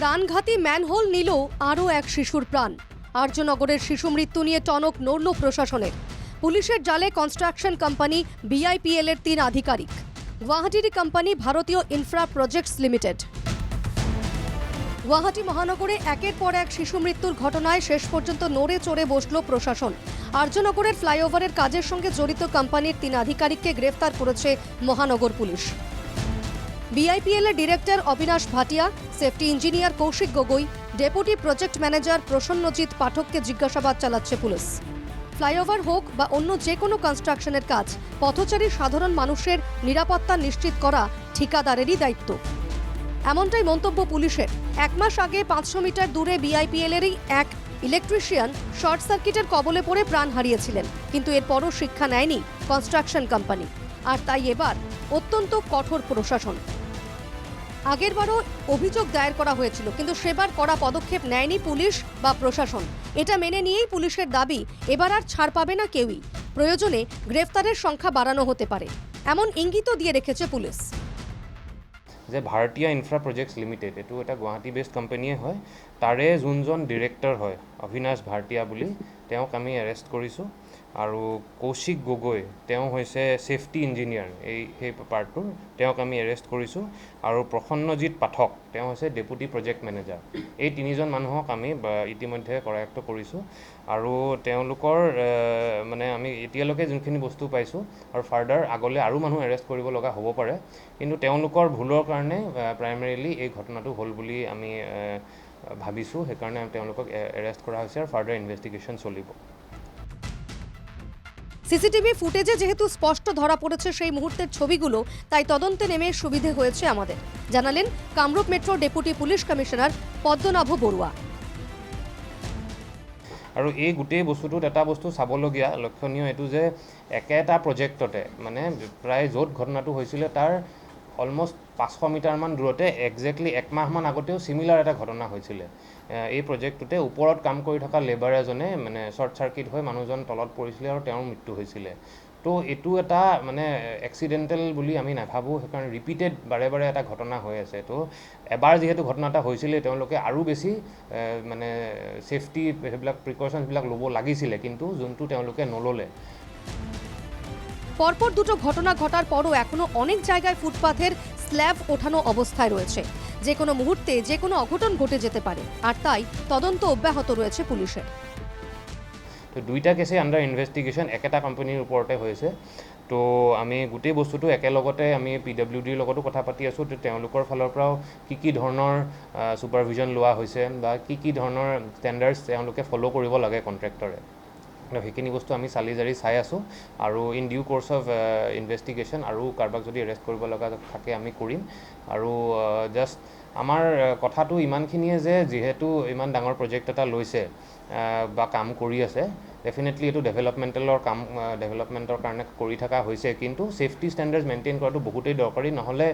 প্রাণঘাতী ম্যানহোল নিল আরও এক শিশুর প্রাণ। আর্যনগরের শিশু মৃত্যু নিয়ে টনক নড়ল প্রশাসনের। পুলিশের জালে কনস্ট্রাকশন কোম্পানি বিআইপিএল এর তিন আধিকারিক। গুয়াহাটির company Bharatiya infra projects limited. Guwahati মহানগরে একের পর এক শিশু মৃত্যুর ঘটনায় শেষ পর্যন্ত নড়ে চড়ে বসল প্রশাসন। আর্যনগরের ফ্লাইওভারের কাজের সঙ্গে জড়িত কোম্পানির তিন আধিকারিককে গ্রেফতার করেছে মহানগর পুলিশ। বিআইপিএল এর director Abinash Bhatia safety engineer Kaushik Gogoi deputy project manager Prasenjit পাঠককে জিজ্ঞাসাবাদ চালাচ্ছে পুলিশ। ফ্লাইওভার হোক বা অন্য যে কোনো কনস্ট্রাকশনের কাজ, পথচারী সাধারণ মানুষের নিরাপত্তা নিশ্চিত করা ঠিকাদারেরই দায়িত্ব। এমনটাই মন্তব্য পুলিশের। এক মাস আগে পাঁচশো মিটার দূরে বিআইপিএল এরই এক ইলেকট্রিশিয়ান শর্ট সার্কিটের কবলে পড়ে প্রাণ হারিয়েছিলেন, কিন্তু এরপরও শিক্ষা নেয়নি কনস্ট্রাকশন কোম্পানি আর তাই এবার অত্যন্ত কঠোর প্রশাসন। আগেরবারও অভিযোগ দায়ের করা হয়েছিল, কিন্তু সেবার করা পদক্ষেপ নেয়নি পুলিশ বা প্রশাসন। এটা মেনে নিয়েই পুলিশের দাবি, এবার আর ছাড় পাবে না কেউই। প্রয়োজনে গ্রেফতারের সংখ্যা বাড়ানো হতে পারে। এমন ইঙ্গিতও দিয়ে রেখেছে পুলিশ। যে ভাৰতীয় ইনফ্ৰা প্ৰজেক্টছ লিমিটেড এইটো এটা গুৱাহাটী বেছড কোম্পানীয়ে হয়। তাৰে যোনজন ডিৰেক্টৰ হয়, অভিনাশ ভাৰতীয়া বুলি তেওঁক আমি এৰেষ্ট কৰিছোঁ আৰু কৌশিক গগৈ তেওঁ হৈছে ছেফটি ইঞ্জিনিয়াৰ এই সেই পাৰ্টটোৰ তেওঁক আমি এৰেষ্ট কৰিছোঁ আৰু প্ৰসন্নজিৎ পাঠক তেওঁ হৈছে ডেপুটি প্ৰজেক্ট মেনেজাৰ এই তিনিজন মানুহক আমি ইতিমধ্যে কৰায়ত্ব কৰিছোঁ আৰু তেওঁলোকৰ মানে আমি এতিয়ালৈকে যোনখিনি বস্তু পাইছোঁ আৰু ফাৰ্ডাৰ আগলৈ আৰু মানুহ এৰেষ্ট কৰিব লগা হ'ব পাৰে কিন্তু তেওঁলোকৰ ভুলৰ কাৰণে প্ৰাইমেৰিলি এই ঘটনাটো হ'ল বুলি আমি ভাবিছোঁ সেইকাৰণে তেওঁলোকক এৰেষ্ট কৰা হৈছে আৰু ফাৰ্ডাৰ ইনভেষ্টিগেশ্যন চলিব। সিসিটিভি ফুটেজে যেহেতু স্পষ্ট ধরা পড়েছে সেই মুহূর্তের ছবিগুলো তাই তদন্তে নেমে সুবিধে হয়েছে আমাদের। জানালেন Kamrup metro deputy police commissioner Padmanabh Baruah. আৰু এই গোটেই বস্তুটোত এটা বস্তু চাবলগীয়া লক্ষণীয় এইটো যে একেটা প্ৰজেক্টতে মানে প্ৰায় য'ত ঘটনাটো হৈছিলে তাৰ অলমষ্ট পাঁচশ মিটাৰমান দূৰতে একজেক্টলি একমাহমান আগতেও চিমিলাৰ এটা ঘটনা হৈছিলে। এই প্ৰজেক্টটোতে ওপৰত কাম কৰি থকা লেবাৰ এজনে মানে শ্বৰ্ট চাৰ্কিট হৈ মানুহজন তলত পৰিছিলে আৰু তেওঁৰ মৃত্যু হৈছিলে। তো এইটো এটা মানে এক্সিডেণ্টেল বুলি আমি নাভাবোঁ সেইকাৰণে ৰিপিটেড বাৰে বাৰে এটা ঘটনা হৈ আছে। তো এবাৰ যিহেতু ঘটনা এটা হৈছিলে তেওঁলোকে আৰু বেছি মানে ছেফটি সেইবিলাক প্ৰিকশ্যনছবিলাক ল'ব লাগিছিলে কিন্তু যোনটো তেওঁলোকে নল'লে। পরপর দুটো ঘটনা ঘটার পরও এখনও অনেক জায়গায় ফুটপাথের স্ল্যাব ওঠানো অবস্থায় রয়েছে। যে কোনো মুহূর্তে যে কোনো অঘটন ঘটে যেতে পারে। আর তাই তদন্ত অব্যাহত রয়েছে পুলিশের। তো দুইটা কেছে আণ্ডাৰ ইনভেষ্টিগেশ্যন একেটা কোম্পানীৰ ওপৰতে হৈছে। তো আমি গোটেই বস্তুটো একেলগতে আমি পি ডাব্লিউ ডিৰ লগতো কথা পাতি আছোঁ। তো তেওঁলোকৰ ফালৰ পৰাও কি কি ধৰণৰ ছুপাৰভিজন লোৱা হৈছে বা কি কি ধৰণৰ ষ্টেণ্ডাৰ্ডছ তেওঁলোকে ফ'ল' কৰিব লাগে কণ্ট্ৰেক্টৰে সেইখিনি বস্তু আমি চালি জাৰি চাই আছোঁ আৰু in due course of investigation আৰু কাৰোবাক যদি এৰেষ্ট কৰিব লগা থাকে আমি কৰিম। আৰু জাষ্ট আমাৰ কথাটো ইমানখিনিয়ে যে যিহেতু ইমান ডাঙৰ প্ৰজেক্ট এটা লৈছে বা কাম কৰি আছে ডেফিনেটলি এইটো ডেভেলপমেণ্টেলৰ কাম ডেভেলপমেণ্টৰ কাৰণে কৰি থকা হৈছে। কিন্তু ছেফটি ষ্টেণ্ডাৰ্ডছ মেইনটেইন কৰাটো বহুতেই দৰকাৰী। নহ'লে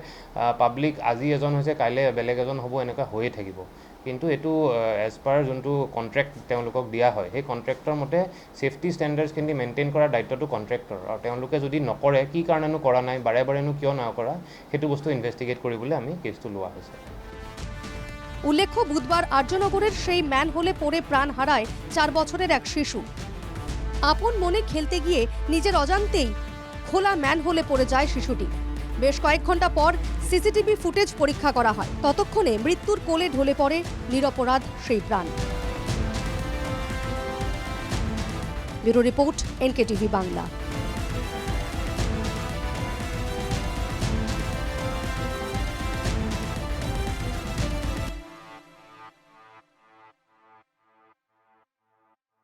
পাব্লিক আজি এজন হৈছে কাইলৈ বেলেগ এজন হ'ব এনেকুৱা হৈয়ে থাকিব। কিন্তু এইটো এজ পাৰ যোনটো কণ্ট্ৰেক্ট তেওঁলোকক দিয়া হয়, সেই কণ্ট্ৰেক্টৰ মতে ছেফটি ষ্টেণ্ডাৰ্ডছখিনি মেইনটেইন কৰাৰ দায়িত্বটো কণ্ট্ৰেক্টৰ আৰু তেওঁলোকে যদি নকৰে, কি কাৰণেনো কৰা নাই, বাৰে বাৰেনো কিয় নকৰা সেইটো বস্তু ইনভেষ্টিগেট কৰিবলৈ আমি কেছটো লোৱা হৈছে। উল্লেখ্য বুধবার আর্যনগরের সেই ম্যানহোলে পড়ে প্রাণ হারায় চার বছরের এক শিশু। আপন মনে খেলতে গিয়ে নিজের অজান্তেই খোলা ম্যানহোলে পড়ে যায় শিশুটি। বেশ কয়েক ঘণ্টা পর সিসিটিভি ফুটেজ পরীক্ষা করা হয়। ততক্ষণে মৃত্যুর কোলে ঢলে পড়ে নিরপরাধ সেই প্রাণ। Bureau report, NKTV Bangla.